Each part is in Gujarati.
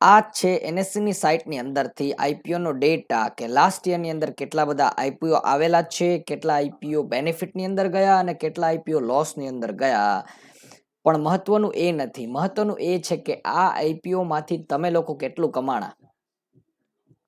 આ છે એનએસસીની સાઇટની અંદરથી આઈપીઓનો ડેટા કે લાસ્ટ યરની અંદર કેટલા બધા આઈપીઓ આવેલા છે, કેટલા આઈપીઓ બેનિફિટની અંદર ગયા અને કેટલા આઈપીઓ લોસની અંદર ગયા. પણ મહત્વનું એ નથી. મહત્વનું એ છે કે આ આઈપીઓમાંથી તમે લોકો કેટલું કમાણા?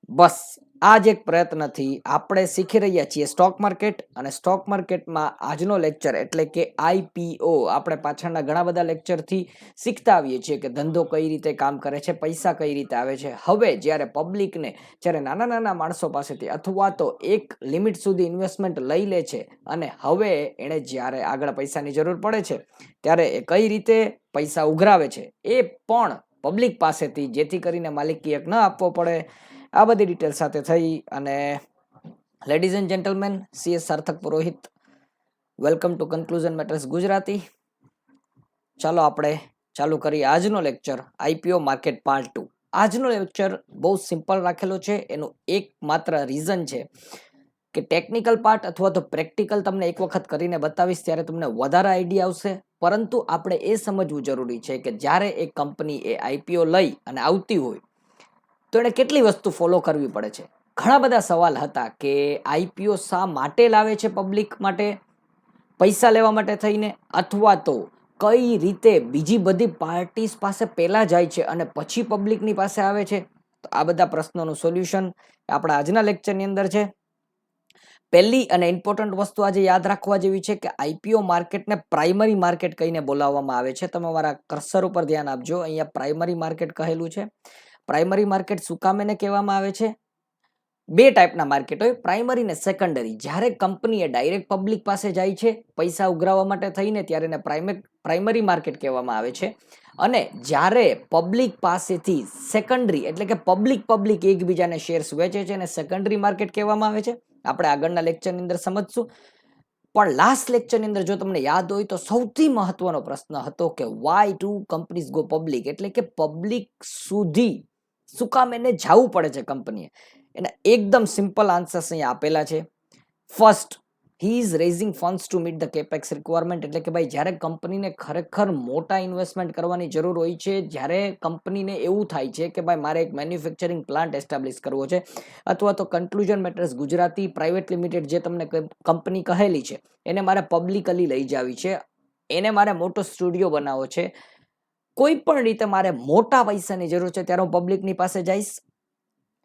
બસ. આ જ એક પ્રયત્નથી આપણે શીખી રહ્યા છીએ સ્ટોક માર્કેટ અને સ્ટોક માર્કેટમાં આજનો લેક્ચર એટલે કે આઈપીઓ આપણે પાછળના ઘણા બધા લેક્ચરથી શીખતા આવીએ છીએ કે ધંધો કઈ રીતે કામ કરે છે, પૈસા કઈ રીતે આવે છે. હવે જ્યારે પબ્લિકને જ્યારે નાના નાના માણસો પાસેથી અથવા તો એક લિમિટ સુધી ઇન્વેસ્ટમેન્ટ લઈ લે છે અને હવે એણે જ્યારે આગળ પૈસાની જરૂર પડે છે, ત્યારે એ કઈ રીતે પૈસા ઉઘરાવે છે એ પણ પબ્લિક પાસેથી, જેથી કરીને માલિકી એક ન આપવો પડે. આ બધી ડિટેલ સાથે થઈ અને ladies and gentlemen C S Sarthak Purohit welcome to conclusion matters Gujarati. ચાલો આપણે ચાલુ કરીએ આજનો lecture IPO market part two આજનો લેક્ચર બહુ સિમ્પલ રાખેલો છે, એનું એક માત્ર રીઝન છે કે ટેકનિકલ પાર્ટ અથવા તો પ્રેક્ટિકલ તમને એક વખત કરીને બતાવીશ, ત્યારે તમને વધારે આઈડિયા આવશે. પરંતુ આપણે એ સમજવું જરૂરી છે કે જ્યારે એ કંપની એ આઈપીઓ લઈ અને આવતી હોય તો એણે કેટલી વસ્તુ ફોલો કરવી પડે છે? ઘણા બધા સવાલ હતા કે આઈપીઓ શા માટે લાવે છે પબ્લિક માટે? પૈસા લેવા માટે થઈને? અથવા તો કઈ રીતે બીજી બધી પાર્ટીસ પાસે પહેલાં જાય છે અને પછી પબ્લિકની પાસે આવે છે? તો આ બધા પ્રશ્નોનું સોલ્યુશન આપણા આજના લેક્ચરની અંદર છે. પહેલી અને ઇમ્પોર્ટન્ટ વસ્તુ આજે યાદ રાખવા જેવી છે કે આઈપીઓ માર્કેટને પ્રાઇમરી માર્કેટ કહીને બોલાવવામાં આવે છે. તમે મારા કર્સર ઉપર ધ્યાન આપજો. અહીંયા પ્રાઇમરી માર્કેટ કહેલું છે. પ્રાઇમરી માર્કેટ શું કામ એને કહેવામાં આવે છે? બે ટાઈપના માર્કેટ હોય, પ્રાઇમરી ને સેકન્ડરી. જ્યારે કંપનીએ ડાયરેક્ટ પબ્લિક પાસે જાય છે, પૈસા ઉઘરાવવા માટે થઈને ત્યારે એને પ્રાઇમરી માર્કેટ કહેવામાં આવે છે. અને જ્યારે પબ્લિક પાસેથી સેકન્ડરી, એટલે કે પબ્લિક પબ્લિક એકબીજાને શેર્સ વેચે છે અને સેકન્ડરી માર્કેટ કહેવામાં આવે છે, આપણે આગળના લેક્ચરની અંદર સમજશું. પણ લાસ્ટ લેક્ચરની અંદર જો તમને યાદ હોય તો સૌથી મહત્વનો પ્રશ્ન હતો કે why do companies go public એટલે કે પબ્લિક સુધી શું કામ એને જવું પડે છે કંપનીએ. એના એકદમ સિમ્પલ આન્સર્સ અહીંયા આપેલા છે. First he is raising funds to meet the capex requirement એટલે કે ભાઈ, જ્યારે કંપનીને ખરેખર મોટા ઇન્વેસ્ટમેન્ટ કરવાની જરૂર હોય છે, જ્યારે કંપનીને એવું થાય છે કે ભાઈ, મારે એક મેન્યુફેક્ચરિંગ પ્લાન્ટ એસ્ટાબ્લિશ કરવો છે, અથવા તો conclusion matters Gujarati private limited જે તમને કંપની કહેલી છે, એને મારે પબ્લિકલી લઈ જવી છે, એને મારે મોટો સ્ટુડિયો બનાવવો છે કોઈ પણ રીતે મારે મોટા પૈસાની જરૂર છે, ત્યારે હું પબ્લિકની પાસે જઈશ.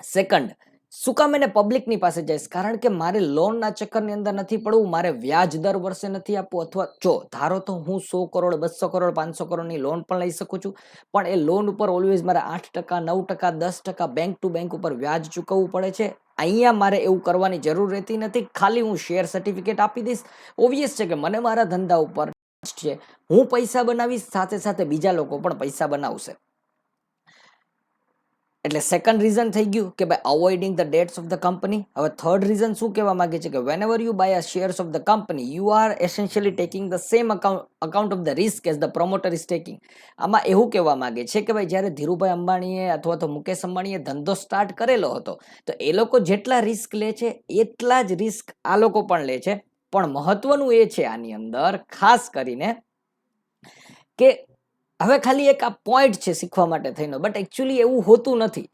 સેકન્ડ શું કામ એને પબ્લિકની પાસે જઈશ? કારણ કે મારે લોનના ચક્કરની અંદર નથી પડવું, મારે વ્યાજ દર વર્ષે નથી આપવું, અથવા જો, ધારો તો હું સો કરોડ બસો કરોડ, પાંચસો કરોડની લોન પણ લઈ શકું છું, પણ એ લોન ઉપર ઓલવેઝ મારે આઠ ટકા, નવ ટકા, દસ ટકા બેંક ટુ બેંક ઉપર વ્યાજ ચૂકવવું પડે છે. અહીંયા મારે એવું કરવાની જરૂર રહેતી નથી. ખાલી હું શેર સર્ટિફિકેટ આપી દઈશ. ઓબ્વિયસ છે કે મને મારા ધંધા ઉપર છે. હું પૈસા બનાવીશ, સાથે સાથે બીજા લોકો પણ પૈસા બનાવશે. એટલે સેકન્ડ રીઝન થઈ ગયું કે ભાઈ avoiding the debts of the company હવે થર્ડ રીઝન શું કહેવા માંગે છે કે whenever you buy a shares of the company you are essentially taking the same account account of the risk as the promoter is taking આમાં એવું કહેવા માંગે છે કે ભાઈ જ્યારે ધીરુભાઈ અંબાણીએ અથવા તો મુકેશ અંબાણીએ ધંધો સ્ટાર્ટ કરેલો હતો, તો એ લોકો જેટલા રિસ્ક લે છે, એટલા જ રિસ્ક આ લોકો પણ લે છે. પણ મહત્વનું એ છે આની અંદર, ખાસ કરીને કે હવે ખાલી એક આ પોઈન્ટ છે શીખવા માટે થઈને બટ એકચ્યુઅલી એવું હોતું નથી.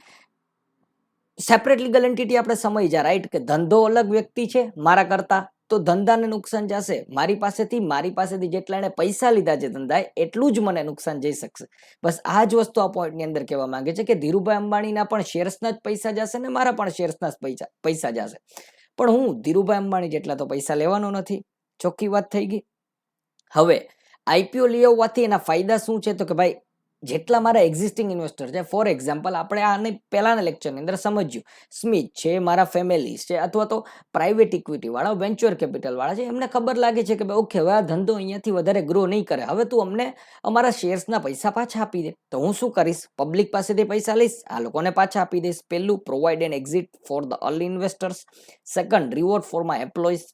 સેપરેટ લીગલ એન્ટિટી આપણે સમજ્યા રાઈટ કે ધંધો અલગ વ્યક્તિ છે, મારા કરતા, તો ધંધાને નુકસાન જશે. મારી પાસેથી મારી પાસેથી જેટલા એને પૈસા લીધા છે ધંધાએ એટલું જ મને નુકસાન જઈ શકશે. બસ આ જ વસ્તુ આ પોઈન્ટની અંદર કહેવા માંગે છે કે ધીરુભાઈ અંબાણીના પણ શેર્સના જ પૈસા જશે ને મારા પણ શેર્સના જ પૈસા પૈસા જશે. પણ હું ધીરુભાઈ અંબાણી જેટલા તો પૈસા લેવાનો નથી. ચોખ્ખી વાત થઈ ગઈ. હવે આઈપીઓ લઈ આવવાથી એના ફાયદા શું છે? તો કે ભાઈ જેટલા મારા એક્ઝિસ્ટિંગ ઇન્વેસ્ટર છે ફોર એક્ઝામ્પલ આપણે આને પહેલાના લેક્ચરની અંદર સમજ્યું. સ્મિથ છે, મારા ફેમિલી છે, અથવા તો પ્રાઇવેટ ઇક્વિટીવાળા વેન્ચર કેપિટલવાળા છે, એમને ખબર લાગે છે કે ભાઈ ઓકે હવે આ ધંધો અહીંયાથી વધારે ગ્રો નહીં કરે. હવે તું અમને અમારા શેર્સના પૈસા પાછા આપી દે. તો હું શું કરીશ? પબ્લિક પાસેથી પૈસા લઈશ? આ લોકોને પાછા આપી દઈશ. પહેલું provide an exit for the early investors second reward for my employees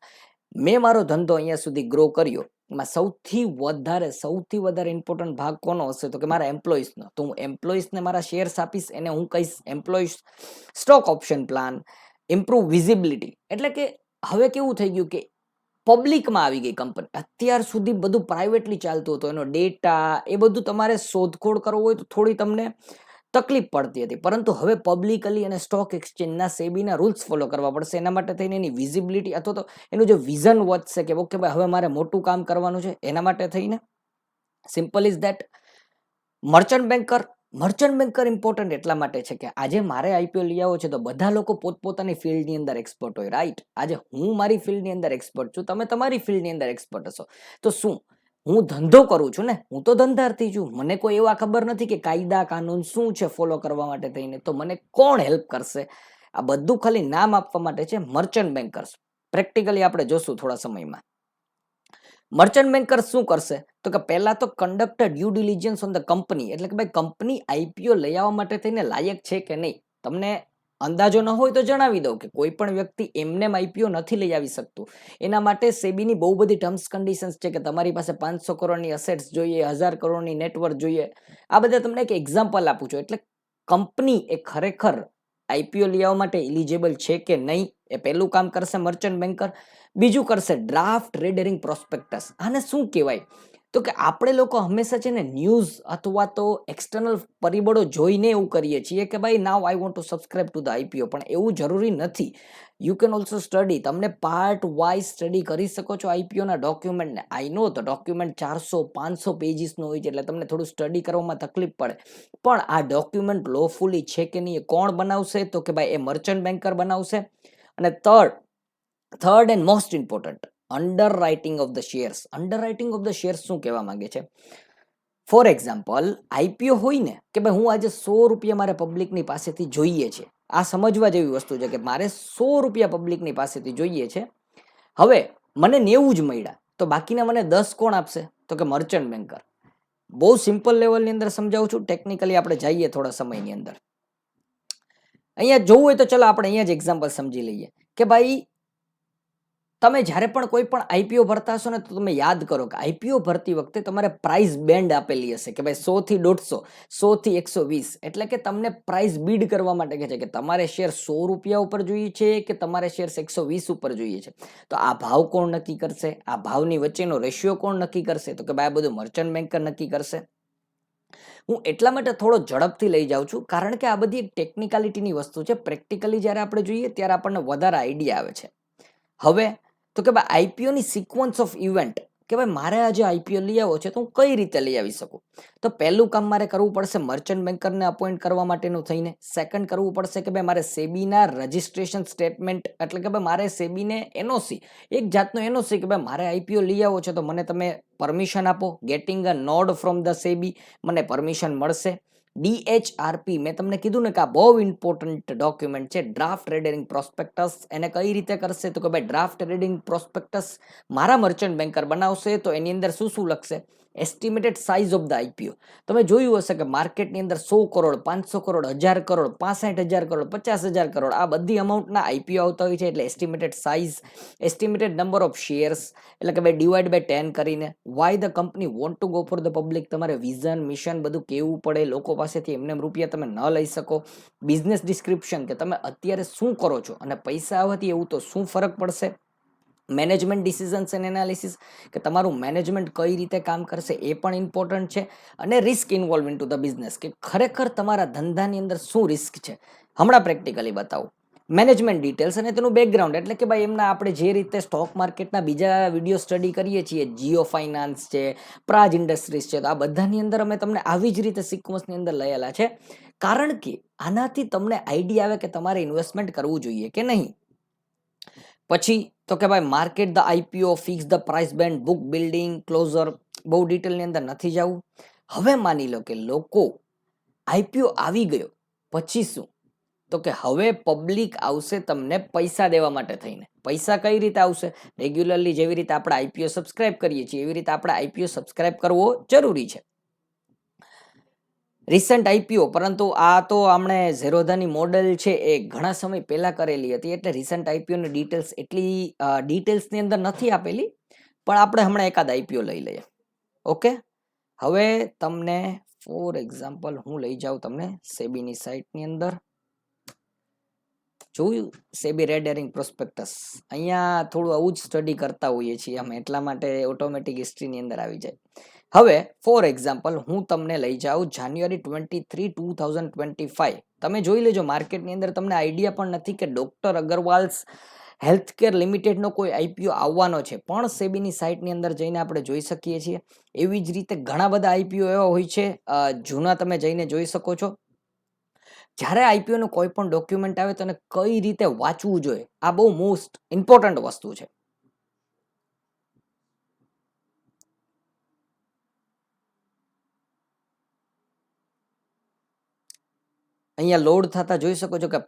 મેં મારો ધંધો અહીંયા સુધી ગ્રો કર્યો. એમાં સૌથી વધારે સૌથી વધારે ઇમ્પોર્ટન્ટ ભાગ કોનો હશે? તો કે મારા એમ્પ્લોઈઝનો તો હું એમ્પ્લોઈઝને મારા શેર્સ આપીશ, એને હું કહીશ employees stock option plan improve visibility એટલે કે હવે કેવું થઈ ગયું કે પબ્લિકમાં આવી ગઈ કંપની અત્યાર સુધી બધું પ્રાઇવેટલી ચાલતું હતું. એનો ડેટા એ બધું તમારે શોધખોળ કરવો હોય તો થોડી તમને તકલીફ પડતી હતી. પરંતુ હવે પબ્લિકલી અને સ્ટોક એક્સચેન્જના સેબીના રૂલ્સ ફોલો કરવા પડશે. એના માટે થઈને એની વિઝિબિલિટી અથવા તો એનું જે વિઝન વધશે કે ઓકે ભાઈ, હવે મારે મોટું કામ કરવાનું છે, એના માટે થઈને simple is that merchant banker merchant banker important એટલા માટે છે કે આજે મારે આઈપીઓ લઈ આવો છે તો બધા લોકો પોતપોતાની ફિલ્ડની અંદર એક્સપર્ટ હોય. રાઈટ આજે હું મારી ફિલ્ડની અંદર એક્સપર્ટ છું, તમે તમારી ફિલ્ડની અંદર એક્સપર્ટ હશો. તો શું? હું ધંધો કરું છું ને, હું તો ધંધાર્થી છું. મને કોઈ એવા ખબર નથી કે કાયદા કાનૂન શું છે ફોલો કરવા માટે થઈને. તો મને કોણ હેલ્પ કરશે? આ બધું ખાલી નામ આપવા માટે છે મર્ચન્ટ બેન્કર્સ પ્રેક્ટિકલી આપણે જોશું થોડા સમયમાં. મર્ચન્ટ બેન્કર શું કરશે? તો કે પહેલા તો conduct due diligence on the company એટલે કે ભાઈ કંપની આઈપીઓ લઈ આવવા માટે થઈને લાયક છે કે નહીં? તમને અંદાજો ન હોય તો જણાવી દઉં કે કોઈ પણ વ્યક્તિ એમને આઈપીઓ નથી લઈ આવી શકતું. એના માટે સેબીની બહુ બધી ટર્મ્સ કન્ડિશન્સ છે કે તમારી પાસે પાંચસો કરોડની અસેટ્સ જોઈએ, હજાર કરોડની નેટવર્ક જોઈએ. આ બધા તમને એક એક્ઝામ્પલ આપું છું. એટલે કંપની એ ખરેખર આઈપીઓ લઈ આવવા માટે એલિજિબલ છે કે નહીં એ પહેલું કામ કરશે મર્ચન્ટ બેન્કર બીજું કરશે ડ્રાફ્ટ રેડરિંગ પ્રોસ્પેક્ટસ આને શું કહેવાય? તો કે આપણે લોકો હંમેશા છે ને ન્યૂઝ અથવા તો એક્સટર્નલ પરિબળો જોઈને એવું કરીએ છીએ કે ભાઈ now I want to subscribe to the IPO પણ એવું જરૂરી નથી. યુ કેન ઓલ્સો સ્ટડી તમને પાર્ટ વાઇઝ સ્ટડી કરી શકો છો આઈપીઓના ડોક્યુમેન્ટને આઈ નો તો ડોક્યુમેન્ટ ચારસો, પાંચસો પેજીસનો હોય છે એટલે તમને થોડું સ્ટડી કરવામાં તકલીફ પડે. પણ આ ડોક્યુમેન્ટ લોફુલી છે કે નહીં એ કોણ બનાવશે? તો કે ભાઈ, એ મર્ચન્ટ બેન્કર બનાવશે. અને third third and most important underwriting of the shares underwriting of the shares શું કહેવા માંગે છે? ફોર એક્ઝામ્પલ આઈપીઓ હોય ને, કે ભાઈ હું આજે સો રૂપિયા મારે પબ્લિકની પાસેથી જોઈએ છે. આ સમજવા જેવી વસ્તુ છે કે મારે સો રૂપિયા પબ્લિકની પાસેથી જોઈએ છે. હવે મને નેવું જ મળ્યા, તો બાકીના મને દસ કોણ આપશે? તો કે મર્ચન્ટ બેન્કર બહુ સિમ્પલ લેવલની અંદર સમજાવું છું. ટેકનિકલી આપણે જઈએ થોડા સમયની અંદર. અહીંયા જોવું હોય તો ચલો આપણે અહીંયા જ એક્ઝામ્પલ સમજી લઈએ. કે ભાઈ તમે જ્યારે પણ કોઈ પણ આઈપીઓ ભરતા હશો ને, તો તમે યાદ કરો કે આઈપીઓ ભરતી વખતે તમારે પ્રાઇસ બેન્ડ આપેલી હશે કે ભાઈ સોથી દોઢસો સોથી એકસો વીસ. એટલે કે તમને પ્રાઇસ બીડ કરવા માટે કહે છે કે તમારે શેર સો રૂપિયા ઉપર જોઈએ છે કે તમારે શેર એકસો વીસ ઉપર જોઈએ છે? તો આ ભાવ કોણ નક્કી કરશે? આ ભાવની વચ્ચેનો રેશિયો કોણ નક્કી કરશે? તો કે ભાઈ આ બધું મર્ચન્ટ બેન્કર નક્કી કરશે. હું એટલા માટે થોડો ઝડપથી લઈ જાઉં છું, કારણ કે આ બધી એક ટેકનિકાલિટીની વસ્તુ છે. પ્રેક્ટિકલી જ્યારે આપણે જોઈએ ત્યારે આપણને વધારે આઈડિયા આવે છે. હવે તો કે ભાઈ આઈપીઓની સિક્વન્સ ઓફ ઇવેન્ટ કે ભાઈ, મારે આજે આઈપીઓ લઈ આવો છે તો હું કઈ રીતે લઈ આવી શકું? તો પહેલું કામ મારે કરવું પડશે મર્ચન્ટ બેન્કરને અપોઇન્ટ કરવા માટેનું થઈને. સેકન્ડ કરવું પડશે કે ભાઈ, મારે સેબીના રજિસ્ટ્રેશન સ્ટેટમેન્ટ એટલે કે ભાઈ, મારે સેબીને એનઓસી એક જાતનો એનઓસી કે ભાઈ, મારે આઈપીઓ લઈ આવો છે તો મને તમે પરમિશન આપો. Getting a nod from the SEBI મને પરમિશન મળશે. ડીએચઆરપી મેં તમને કીધું ને કે આ બહુ ઇમ્પોર્ટન્ટ ડોક્યુમેન્ટ છે. ડ્રાફ્ટ રેડિંગ પ્રોસ્પેક્ટસ એને કઈ રીતે કરશે? તો કે ભાઈ ડ્રાફ્ટ રેડિંગ પ્રોસ્પેક્ટસ મારા મર્ચન્ટ બેન્કર બનાવશે તો એની અંદર શું શું લખશે? Estimated size of the IPO તમે જોયું હશે કે માર્કેટની અંદર સો કરોડ, પાંચસો કરોડ, હજાર કરોડ, પાસઠ હજાર કરોડ, પચાસ હજાર કરોડ આ બધી અમાઉન્ટના આઈપીઓ આવતા હોય છે એટલે estimated size estimated number of shares એટલે કે ભાઈ ડિવાઈડ બાય ટેન કરીને why the company want to go for the public તમારે વિઝન મિશન બધું કેવું પડે, લોકો પાસેથી એમને રૂપિયા તમે ન લઈ શકો બિઝનેસ ડિસ્ક્રિપ્શન કે તમે અત્યારે શું કરો છો, અને પૈસા આવવાથી એવું તો શું ફરક પડશે? મેનેજમેન્ટ ડિસિઝન્સ એન્ડ એનાલિસિસ કે તમારું મેનેજમેન્ટ કઈ રીતે કામ કરશે એ પણ ઇમ્પોર્ટન્ટ છે અને risk involve in to the business કે ખરેખર તમારા ધંધાની અંદર શું રિસ્ક છે? હમણાં પ્રેક્ટિકલી બતાવું. મેનેજમેન્ટ ડિટેલ્સ અને તેનું બેકગ્રાઉન્ડ એટલે કે ભાઈ એમના આપણે જે રીતે સ્ટોક માર્કેટના બીજા વીડિયો સ્ટડી કરીએ છીએ જીઓ ફાઇનાન્સ છે પ્રાજ ઇન્ડસ્ટ્રીઝ છે, તો આ બધાની અંદર અમે તમને આવી જ રીતે સિક્વન્સની અંદર લયેલા છે. કારણ કે આનાથી તમને આઈડિયા આવે કે તમારે ઇન્વેસ્ટમેન્ટ કરવું જોઈએ કે નહીં. પછી તો કે ભાઈ market the IPO fix the price band book building closure બહુ ડિટેલની અંદર નથી જવું. હવે માની લો કે લોકો આઈપીઓ આવી ગયો, પછી શું? તો કે હવે પબ્લિક આવશે તમને પૈસા દેવા માટે થઈને. પૈસા કઈ રીતે આવશે? રેગ્યુલરલી જેવી રીતે આપણે આઈપીઓ સબસ્ક્રાઇબ કરીએ છીએ, એવી રીતે આપણે આઈપીઓ સબસ્ક્રાઇબ કરવો જરૂરી છે. રિસન્ટ આઈપીઓ પરંતુ આ તો આપણે ઝેરોધાની મોડલ છે એ ઘણા સમય પહેલાં કરેલી હતી, એટલે રિસન્ટ આઈપીઓની ડિટેલ્સ એટલી ડિટેલ્સની અંદર નથી આપેલી, પણ આપણે હમણાં એકાદ આઈપીઓ લઈ લઈએ. ઓકે હવે તમને ફોર એક્ઝામ્પલ હું લઈ જાઉં તમને સેબીની સાઇટની અંદર. જોયું? સેબી રેડ એરિંગ પ્રોસ્પેક્ટસ અહીંયા થોડું આવું જ સ્ટડી કરતા હોઈએ છીએ અમે, એટલા માટે ઓટોમેટિક હિસ્ટ્રીની અંદર આવી જાય. હવે ફોર એક્ઝામ્પલ હું તમને લઈ જાઉં January twenty three two thousand twenty five તમે જોઈ લેજો, માર્કેટની અંદર તમને આઈડિયા પણ નથી કે ડૉક્ટર અગરવાલ્સ હેલ્થ કેર લિમિટેડનો કોઈ આઈપીઓ આવવાનો છે. પણ સેબીની સાઇટની અંદર જઈને આપણે જોઈ શકીએ છીએ. એવી જ રીતે ઘણા બધા આઈપીઓ એવા હોય છે જૂના તમે જઈને જોઈ શકો છો. જ્યારે આઈપીઓનું કોઈ પણ ડોક્યુમેન્ટ આવે તો કઈ રીતે વાંચવું જોઈએ? આ બહુ મોસ્ટ ઇમ્પોર્ટન્ટ વસ્તુ છે. અહીંયા લોડ થતા જોઈ શકો છો કે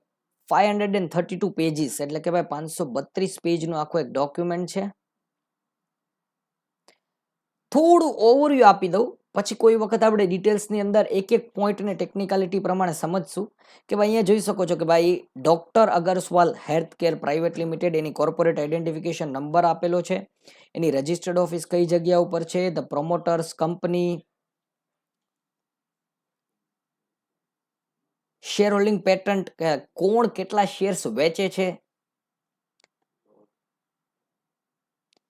five hundred and thirty two pages એટલે કે ભાઈ પાંચસો બત્રીસ પેજનું આખું એક ડોક્યુમેન્ટ છે. થોડું ઓવરવ્યૂ આપી દઉં. પછી કોઈ વખત આપણે ડિટેલ્સની અંદર એક એક પોઈન્ટને ટેકનિકાલિટી પ્રમાણે સમજશું કે ભાઈ અહીંયા જોઈ શકો છો કે ભાઈ doctor Agarwals health care private limited એની કોર્પોરેટ આઈડેન્ટિફિકેશન નંબર આપેલો છે. એની રજિસ્ટર્ડ ઓફિસ કઈ જગ્યા ઉપર છે? The promoters company share holding pattern કોણ કેટલા શેર્સ વેચે છે?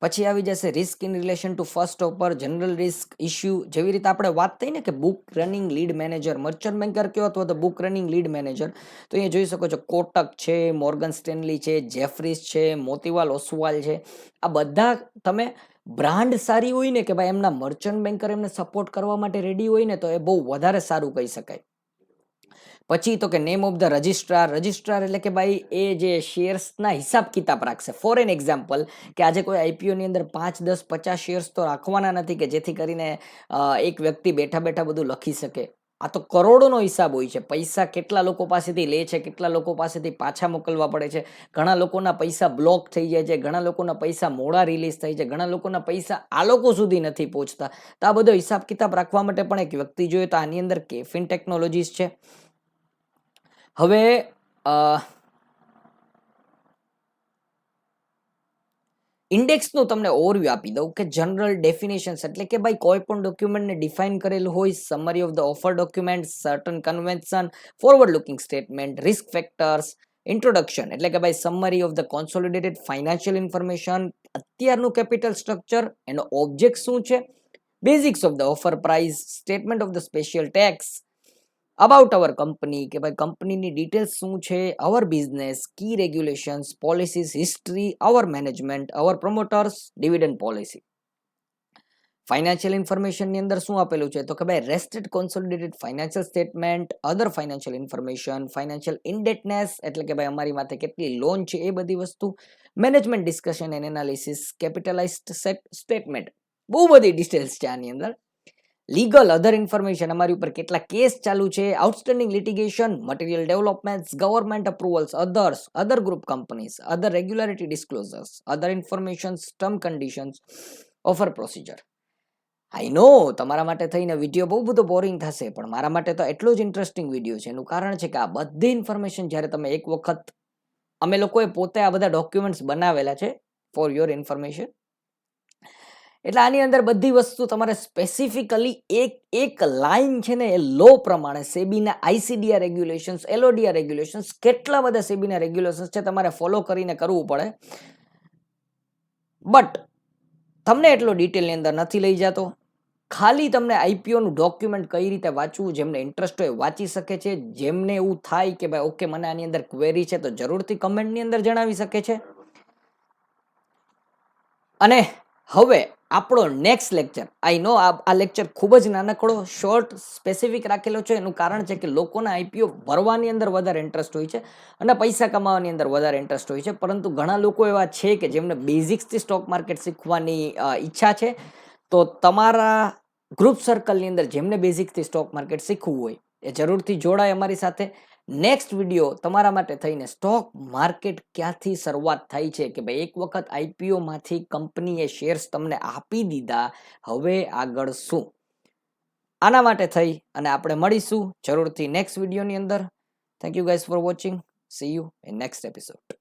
પછી આવી જશે risk in relation to first offer general risk issue જેવી રીતે આપણે વાત થઈ ને કે book running lead manager merchant banker કયો અથવા તો બુક રનિંગ લીડ મેનેજર તો અહીંયા જોઈ શકો છો કોટક છે, મોર્ગન સ્ટેનલી છે, જેફરીસ છે, મોતીવાલ ઓસવાલ છે. આ બધા તમે બ્રાન્ડ સારી હોય ને કે ભાઈ એમના મર્ચન્ટ બેન્કર એમને સપોર્ટ કરવા માટે રેડી હોય ને તો એ બહુ વધારે સારું કહી શકાય. પછી તો કે name of the registrar registrar એટલે કે ભાઈ, એ જે શેર્સના હિસાબ કિતાબ રાખશે. ફોર એન એક્ઝામ્પલ કે આજે કોઈ આઈપીઓની અંદર પાંચ, દસ, પચાસ શેર્સ તો રાખવાના નથી કે જેથી કરીને એક વ્યક્તિ બેઠા બેઠા બધું લખી શકે. આ તો કરોડોનો હિસાબ હોય છે. પૈસા કેટલા લોકો પાસેથી લે છે, કેટલા લોકો પાસેથી પાછા મોકલવા પડે છે. ઘણા લોકોના પૈસા બ્લોક થઈ જાય છે, ઘણા લોકોના પૈસા મોડા રિલીઝ થાય છે, ઘણા લોકોના પૈસા આ લોકો સુધી નથી પહોંચતા. તો આ બધો હિસાબ કિતાબ રાખવા માટે પણ એક વ્યક્તિ જોઈએ તો આની અંદર કેફિન ટેકનોલોજીસ છે. હવે ઇન્ડેક્સનું તમને ઓવરવ્યૂ આપી દઉં કે જનરલ ડેફિનેશન્સ એટલે કે ભાઈ કોઈ પણ ડોક્યુમેન્ટને ડિફાઇન કરેલું હોય summary of the offer document certain convention forward looking statement risk factors introduction એટલે કે ભાઈ summary of the consolidated financial information અત્યારનું કેપિટલ સ્ટ્રક્ચર એનો ઓબ્જેક્ટ શું છે? Basics of the offer price statement of the special tax about our company કે ભાઈ કંપનીની ડિટેલ્સ શું છે? Our business key regulations policies history our management our promoters dividend policy financial ઇન્ફોર્મેશનની અંદર શું આપેલું છે? તો કે ભાઈ restated consolidated financial statement other financial information financial indebtedness એટલે કે ભાઈ અમારી માથે કેટલી લોન છે એ બધી વસ્તુ. Management discussion and analysis capitalised set statement બહુ બધી ડિટેલ્સ છે આની અંદર. લીગલ અધર ઇન્ફોર્મેશન અમારી ઉપર કેટલા કેસ ચાલુ છે outstanding litigation material developments government approvals others other group companies other regularity disclosures other informations term conditions offer procedure I know તમારા માટે થઈને વીડિયો બહુ બધો બોરિંગ થશે, પણ મારા માટે તો એટલો જ ઇન્ટરેસ્ટિંગ વીડિયો છે. એનું કારણ છે કે આ બધી ઇન્ફોર્મેશન જ્યારે તમે એક વખત, અમે લોકોએ પોતે આ બધા ડોક્યુમેન્ટ્સ બનાવેલા છે ફોર યોર ઇન્ફોર્મેશન એટલે આની અંદર બધી વસ્તુ તમારે સ્પેસિફિકલી એક એક લાઈન છે ને એ લો પ્રમાણે સેબીના આઈસીડીઆર રેગ્યુલેશન્સ એલઓડીઆર રેગ્યુલેશન્સ કેટલા બધા સેબીના રેગ્યુલેશન્સ છે તમારે ફોલો કરીને કરવું પડે. બટ તમને એટલો ડિટેલની અંદર નથી લઈ જતો. ખાલી તમને આઈપીઓનું ડોક્યુમેન્ટ કઈ રીતે વાંચવું, જેમને ઇન્ટરેસ્ટ હોય વાંચી શકે છે. જેમને એવું થાય કે ભાઈ, ઓકે, મને આની અંદર ક્વેરી છે, તો જરૂરથી કમેન્ટની અંદર જણાવી શકે છે. અને હવે આપણો નેક્સ્ટ લેક્ચર આઈ નો આ લેક્ચર ખૂબ જ નાનકડો શોર્ટ સ્પેસિફિક રાખેલો છે. એનું કારણ છે કે લોકોના આઈપીઓ ભરવાની અંદર વધારે ઇન્ટરેસ્ટ હોય છે અને પૈસા કમાવાની અંદર વધારે ઇન્ટરેસ્ટ હોય છે. પરંતુ ઘણા લોકો એવા છે કે જેમને બેઝિક્સથી સ્ટોક માર્કેટ શીખવાની ઈચ્છા છે. તો તમારા ગ્રુપ સર્કલની અંદર જેમને બેઝિકથી સ્ટોક માર્કેટ શીખવું હોય, એ જરૂરથી જોડાય અમારી સાથે. નેક્સ્ટ વીડિયો તમારા માટે થઈને સ્ટોક માર્કેટ ક્યાંથી શરૂઆત થાય છે કે ભાઈ એક વખત આઈપીઓમાંથી કંપનીએ શેર્સ તમને આપી દીધા, હવે આગળ શું? આના માટે થઈ અને આપણે મળીશું જરૂરથી નેક્સ્ટ વિડીયોની અંદર. Thank you guys for watching see you in next episode